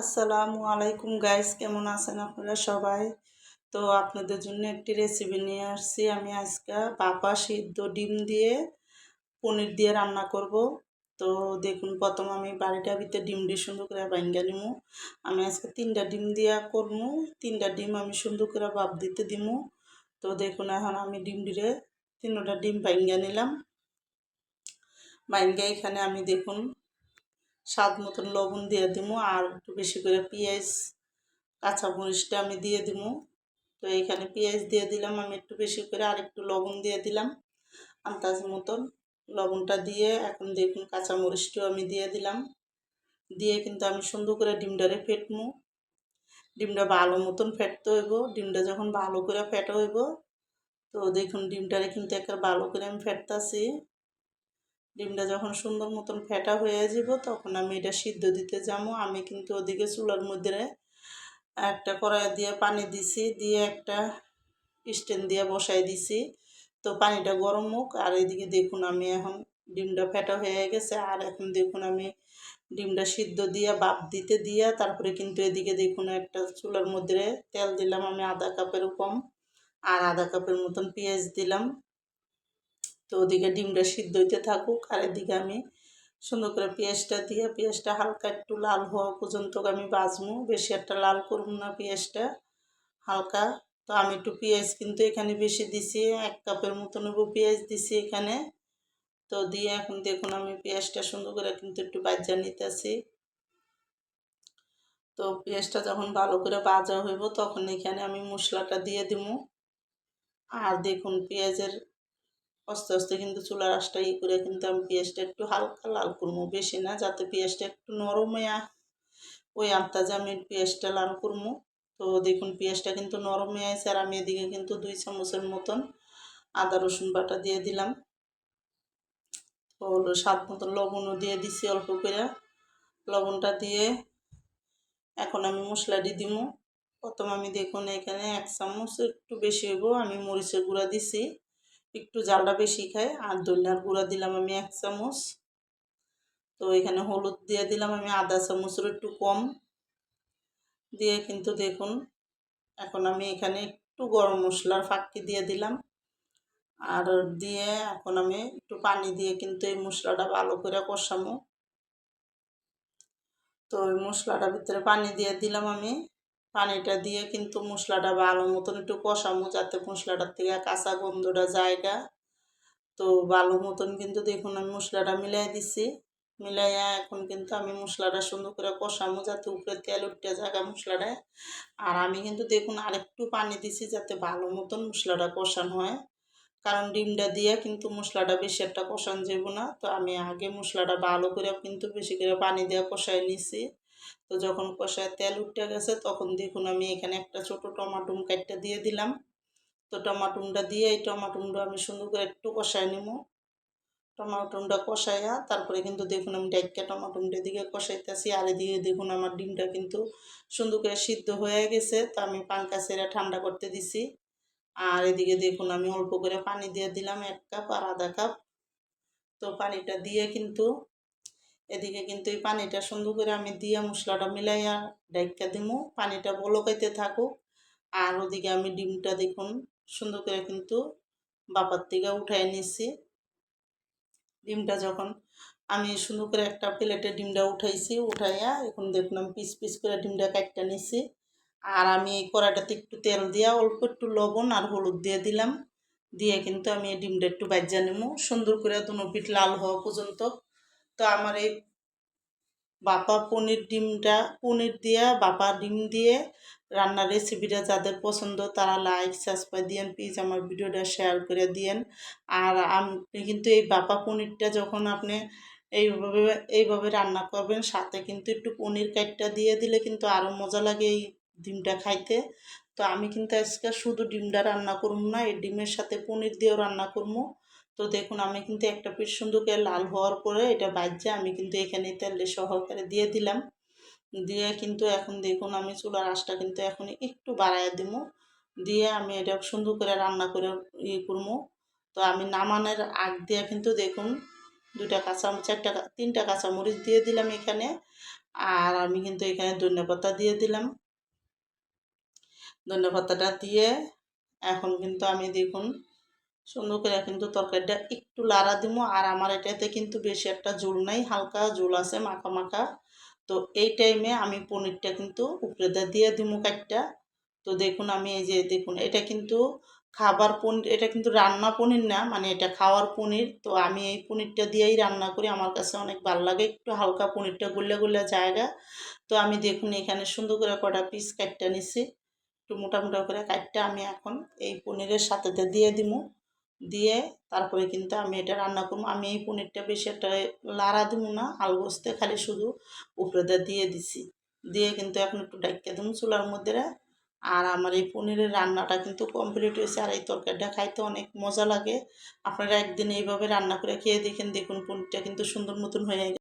আসসালামু আলাইকুম গাইস, কেমন আছেন আপনারা সবাই? তো আপনাদের জন্য একটি রেসিপি নিয়ে আসছি। আমি আজকে পাপা সিদ্ধ ডিম দিয়ে পনির দিয়ে রান্না করব। তো দেখুন, প্রথম আমি বাড়িটা ভিতরে ডিম দিয়ে সুন্দর করে ভাঙ্গা নিমু আমি আজকে তিনটা ডিম দিয়া করব। তিনটা ডিম আমি সুন্দর করে ভাপ দিতে দিমু তো দেখুন, এখন আমি ডিম দিয়ে তিনটা ডিম ভাঙ্গা নিলাম। ভাঙ্গা এখানে আমি দেখুন স্বাদ মতন লবণ দিয়ে দিব আর একটু বেশি করে পেঁয়াজ, কাঁচা মরিচটা আমি দিয়ে দিব তো এখানে পেঁয়াজ দিয়ে দিলাম, আমি একটু বেশি করে আর একটু লবণ দিয়ে দিলাম, আন্দাজ মতন। লবণটা দিয়ে এখন দেখুন কাঁচা মরিচটাও আমি দিয়ে দিলাম। দিয়ে কিন্তু আমি সুন্দর করে ডিমটারে ফেটমু। ডিমটা ভালো মতন ফেটতে হইব, ডিমটা যখন ভালো করে ফেটা হইব, তো দেখুন ডিমটারে কিন্তু একটা ভালো করে আমি ফেটতাছি। ডিমটা যখন সুন্দর মতন ফেটা হয়ে যাব, তখন আমি এটা সিদ্ধ দিতে যাব। আমি কিন্তু ওদিকে চুলার মধ্যে একটা কড়াই দিয়ে পানি দিছি, দিয়ে একটা স্ট্যান্ড দিয়ে বসাই দিছি। তো পানিটা গরম হোক, আর এদিকে দেখুন আমি এখন ডিমটা ফেটা হয়ে গেছে। আর এখন দেখুন আমি ডিমটা সিদ্ধ দিয়ে বাপ দিতে দিয়া, তারপরে কিন্তু এদিকে দেখুন একটা চুলার মধ্যে তেল দিলাম আমি আধা কাপের কম। আর আধা কাপের মতন পেঁয়াজ দিলাম। তো ওদিকে ডিমটা সিদ্ধ হইতে থাকুক, আর এদিকে আমি সুন্দর করে পেঁয়াজটা দিয়ে, পেঁয়াজটা হালকা একটু লাল হওয়া পর্যন্ত আমি বাজবো বেশি একটা লাল করব না পেঁয়াজটা, হালকা। তো আমি একটু পেঁয়াজ কিন্তু এখানে বেশি দিছি, এক কাপের মতো নেব পেঁয়াজ দিছি এখানে। তো দিয়ে এখন দেখুন আমি পেঁয়াজটা সুন্দর করে কিন্তু একটু বাজা নিতেছি। তো পেঁয়াজটা যখন ভালো করে বাজা হইব তখন এখানে আমি মশলাটা দিয়ে দিব আর দেখুন পেঁয়াজের আস্তে আস্তে কিন্তু চুলার আঁশটা ই করে কিন্তু আমি পেঁয়াজটা একটু হালকা লাল করব। বেশি না, যাতে পেঁয়াজটা একটু নরম হয়ে ওই আন্তাজে আমি পেঁয়াজটা লাল করব। তো দেখুন, পেঁয়াজটা কিন্তু নরম হয়ে আছে আর আমি এদিকে কিন্তু দুই চামচের মতন আদা, রসুন বাটা দিয়ে দিলাম। তো স্বাদ মতন লবণও দিয়ে দিছি অল্প করে। লবণটা দিয়ে এখন আমি মশলাটি দিব। প্রথম আমি দেখুন এখানে এক চামচ একটু বেশি হইব। আমি মরিচের গুঁড়া দিছি। একটু জালটা বেশি খায় আর ধনিয়ার গুঁড়া দিলাম আমি এক চামচ। তো এখানে হলুদ দিয়ে দিলাম আমি আধা চামচের একটু কম। দিয়ে কিন্তু দেখুন, এখন আমি এখানে একটু গরম মশলার ফাঁকি দিয়ে দিলাম। আর দিয়ে এখন আমি একটু পানি দিয়ে কিন্তু এই মশলাটা ভালো করে কষামো তো ওই মশলাটার ভিতরে পানি দিয়ে দিলাম আমি। পানিটা দিয়ে কিন্তু মশলাটা ভালো মতন একটু কষামো, যাতে মশলাটার থেকে কাঁচা গন্ধটা জায়গা তো ভালো মতন কিন্তু দেখুন আমি মশলাটা মিলাই দিছি। মিলাইয়া এখন কিন্তু আমি মশলাটা সুন্দর করে কষামো, যাতে উপরে তেল উঠতে জায়গা মশলাটায় আর আমি কিন্তু দেখুন আরেকটু পানি দিছি, যাতে ভালো মতন মশলাটা কষানো হয়। কারণ ডিমটা দিয়ে কিন্তু মশলাটা বেশি একটা কষান যাব না। তো আমি আগে মশলাটা ভালো করে কিন্তু বেশি করে পানি দিয়ে কষাই নিছি। তো যখন কষায় তেল উঠে গেছে, তখন দেখুন আমি এখানে একটা ছোট টমাটুম কাটটা দিয়ে দিলাম। তো টমাটুমটা দিয়ে এই টমাটুমটা আমি সুন্দর করে একটু কষাই নিব। টমাটুমটা কষাইয়া তারপরে কিন্তু দেখুন আমি ডাইকা টমাটুমটা দিকে কষাইতেছি আর এদিকে দেখুন আমার ডিমটা কিন্তু সুন্দর করে সিদ্ধ হয়ে গেছে। তো আমি পাঙ্কা সেরা ঠান্ডা করতে দিছি। আর এদিকে দেখুন আমি অল্প করে পানি দিয়ে দিলাম এক কাপ আর আধা কাপ। তো পানিটা দিয়ে কিন্তু এদিকে কিন্তু এই পানিটা সুন্দর করে আমি দিয়ে মশলাটা মিলাইয়া ডাইকা দিব পানিটা বলকাইতে থাকুক। আর ওদিকে আমি ডিমটা দেখুন, সুন্দর করে কিন্তু বাপার থেকে উঠাই নিছি। ডিমটা যখন আমি সুন্দর করে একটা প্লেটে ডিমটা উঠাইছি, উঠাইয়া এখন দেখুন আমি পিস পিস করে ডিমটা কাটটা নিছি। আর আমি এই কড়াইটাতে একটু তেল দিয়া, অল্প একটু লবণ আর হলুদ দিয়ে দিলাম। দিয়ে কিন্তু আমি এই ডিমটা একটু বাজ্যা নেব সুন্দর করে দুনো পিঠ লাল হওয়া পর্যন্ত তো আমার এই বাপা পনির ডিমটা, পনির দিয়া বাপা ডিম দিয়ে রান্নার রেসিপিটা যাদের পছন্দ তারা লাইক সাবস্ক্রাইব দিয়েন প্লিজ আমার ভিডিওটা শেয়ার করে দিয়েন। আর আপনি কিন্তু এই বাপা পনিরটা যখন আপনি এইভাবে এইভাবে রান্না করবেন, সাথে কিন্তু একটু পনির কাটটা দিয়ে দিলে কিন্তু আরও মজা লাগে এই ডিমটা খাইতে। তো আমি কিন্তু আজকে শুধু ডিমটা রান্না করব না, এই ডিমের সাথে পনির দিয়েও রান্না করব তো দেখুন, আমি কিন্তু একটা পিস সুন্দরকে লাল হওয়ার পরে এটা বাজ্যে আমি কিন্তু এখানে তেলে সহকারে দিয়ে দিলাম। দিয়ে কিন্তু এখন দেখুন, আমি চুলার আঁশটা কিন্তু এখন একটু বাড়াইয়া দিব। দিয়ে আমি এটা সুন্দর করে রান্না করে ইয়ে করব। তো আমি নামানোর আগ দিয়ে কিন্তু দেখুন দুটা কাঁচা চারটা তিনটা কাঁচামরিচ দিয়ে দিলাম এখানে। আর আমি কিন্তু এখানে ধনেপাতা দিয়ে দিলাম। ধনেপাতাটা দিয়ে এখন কিন্তু আমি দেখুন সুন্দর করে কিন্তু তরকারিটা একটু লাড়া দিব আর আমার এটাতে কিন্তু বেশি একটা ঝোল নাই, হালকা ঝোল আছে, মাখা মাখা। তো এই টাইমে আমি পনিরটা কিন্তু উপরে দিয়ে দিব কাটটা তো দেখুন আমি এই যে, দেখুন, এটা কিন্তু খাবার পনির, এটা কিন্তু রান্না পনির না মানে এটা খাওয়ার পনির। তো আমি এই পনিরটা দিয়েই রান্না করি, আমার কাছে অনেক ভালো লাগে একটু হালকা পনিরটা গুল্লা গুল্লা জায়গা। তো আমি দেখুন এখানে সুন্দর করে কটা পিস কাটটা নিছি। একটু মোটা মোটা করে কাটটা আমি এখন এই পনিরের সাথে দিয়ে দিব দিয়ে তারপরে কিন্তু আমি এটা রান্না করব। আমি এই পনিরটা বেশি একটা লাড়া দিব না আলগোস্তে খালি শুধু উপরেটা দিয়ে দিছি। দিয়ে কিন্তু এখন একটু ডাকিয়ে দেবো চুলার মধ্যে আর আমার এই পনিরের রান্নাটা কিন্তু কমপ্লিট হয়েছে আর এই তরকারিটা খাইতে অনেক মজা লাগে। আপনারা একদিন এইভাবে রান্না করে খেয়ে দেখেন, দেখুন পনিরটা কিন্তু সুন্দর মতন হয়ে